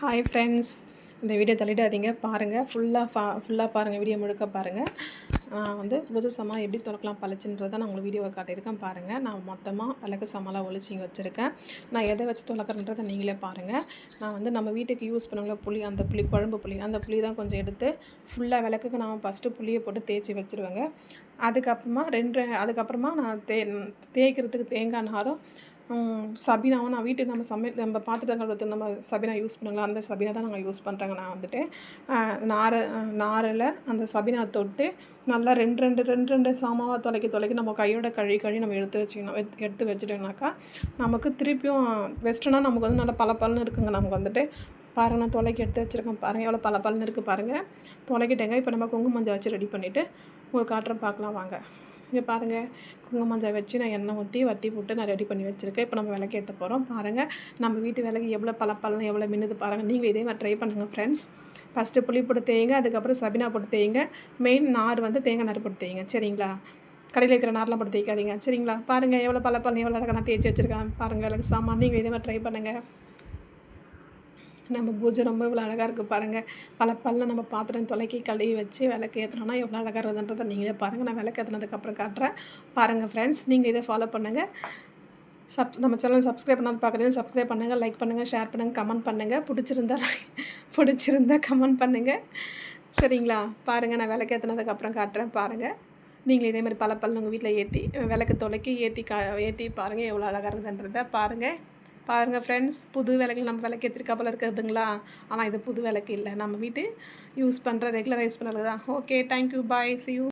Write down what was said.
Hi friends இந்த video தள்ளிடாதீங்க. பாருங்கள் ஃபுல்லாக ஃபா ஃபுல்லாக பாருங்கள் வீடியோ முழுக்க பாருங்கள் நான் வந்து புது சமா எப்படி திறக்கலாம் பழச்சுன்றதை நான் உங்களுக்கு வீடியோவை காட்டியிருக்கேன். பாருங்கள் நான் மொத்தமாக விளக்கு சமாலாம் ஒழிச்சி இங்கே வச்சுருக்கேன். நான் எதை வச்சு துளக்கிறன்றதை நீங்களே பாருங்கள் நான் வந்து நம்ம வீட்டுக்கு யூஸ் பண்ணுங்களா புளி அந்த புளி குழம்பு புளி அந்த புளி தான் கொஞ்சம் எடுத்து ஃபுல்லாக விளக்குக்கு நான் ஃபஸ்ட்டு புளியை போட்டு தேய்ச்சி வச்சுருவேங்க. அதுக்கப்புறமா ரெண்டு அதுக்கப்புறமா நான் தே தேய்க்கிறதுக்கு தேங்காய் நாரும் சபீனாவும் நான் வீட்டுக்கு நம்ம சமையல் நம்ம பாத்திரம் கழுவுறதுக்கு நம்ம சபீனா யூஸ் பண்ணுங்களா? அந்த சபீனா தான் நாங்கள் யூஸ் பண்ணுறாங்க நான் வந்துட்டு. நாரை நாரில் அந்த சபீனா தொட்டு நல்லா ரெண்டு ரெண்டு ரெண்டு ரெண்டு சாமாவாக தொலைக்க தொலைக்க நம்ம கையோட கழுவி கழுவி நம்ம எடுத்து வச்சுக்கணும். எடுத்து வச்சுட்டோம்னாக்கா நமக்கு திருப்பியும் வெஸ்டர்னாக நமக்கு வந்து நல்லா பல பலன்னு இருக்குங்க. நமக்கு வந்துட்டு பாருங்கள் நான் தொலைக்கி எடுத்து வச்சுருக்கேன் பாருங்கள் எவ்வளோ பல பலன்னு இருக்குது பாருங்கள் தொலைக்கிட்டேங்க. இப்போ நம்ம குங்குமஞ்சள் வச்சு ரெடி பண்ணிவிட்டு உங்களுக்கு காட்டுற பார்க்கலாம். வாங்க. இங்கே பாருங்கள் குங்குமஞ்சள் வச்சு நான் எண்ணெய் ஊற்றி வத்தி போட்டு நான் ரெடி பண்ணி வச்சுருக்கேன். இப்போ நம்ம விளக்கு ஏற்ற போகிறோம் பாருங்கள் நம்ம வீட்டு விளக்கு எவ்வளோ பழப்பழம் எவ்வளோ மின்னுது பாருங்கள் நீங்கள் இதே மாதிரி ட்ரை பண்ணுங்கள் ஃப்ரெண்ட்ஸ் ஃபஸ்ட்டு புளி போட்டு தேய்ங்க அதுக்கப்புறம் சபினா போட்டு தேய்ங்க. மெயின் நார் வந்து தேங்காய் நார் போட்டு தேய்ங்க. சரிங்களா? கடையில் இருக்கிற நார்லாம் போட்டு தேய்க்காதீங்க. சரிங்களா? பாருங்கள் எவ்வளோ பழப்பழம் எவ்வளோ அழகாக நான் தேய்ச்சி வச்சுருக்கேன். பாருங்கள் எனக்கு சாமான். நீங்கள் இதே மாதிரி ட்ரை பண்ணுங்கள் நம்ம பூஜை ரொம்ப இவ்வளோ அழகாக இருக்குது பாருங்கள் பல பல்ல நம்ம பாத்திரம் தொலைக்கி கழுவி வச்சு விளக்கு ஏற்றுனோன்னா எவ்வளோ அழகாக இருக்குதுன்றதை நீங்களே பாருங்கள் நான் விளக்கு ஏற்றினதுக்கப்புறம் காட்டுறேன். பாருங்கள் ஃப்ரெண்ட்ஸ் நீங்கள் இதை ஃபாலோ பண்ணுங்கள் சப் நம்ம சேனல் சப்ஸ்கிரைப் பண்ணாத பார்க்குறீங்க சப்ஸ்கிரைப் பண்ணுங்கள் லைக் பண்ணுங்கள் ஷேர் பண்ணுங்கள் கமெண்ட் பண்ணுங்கள் பிடிச்சிருந்தா பிடிச்சிருந்தா கமெண்ட் பண்ணுங்கள் சரிங்களா? பாருங்கள் நான் விளக்கு ஏற்றினதுக்கப்புறம் காட்டுறேன் பாருங்கள் நீங்கள் இதே மாதிரி பல பல்ல உங்கள் வீட்டில் ஏற்றி விளக்கு தொலைக்கி ஏற்றி கா ஏற்றி பாருங்கள் எவ்வளோ அழகாக இருக்குதுன்றதை பாருங்கள் பாருங்கள் ஃப்ரெண்ட்ஸ் புது விளக்கில் நம்ம விளக்கு எடுத்துருக்காப்பில் இருக்கிறதுங்களா ஆனால் இது புது விளக்கு இல்லை. நம்ம வீட்டு யூஸ் பண்ணுற ரெகுலராக யூஸ் பண்ணுறது தான். Okay thank you bye see you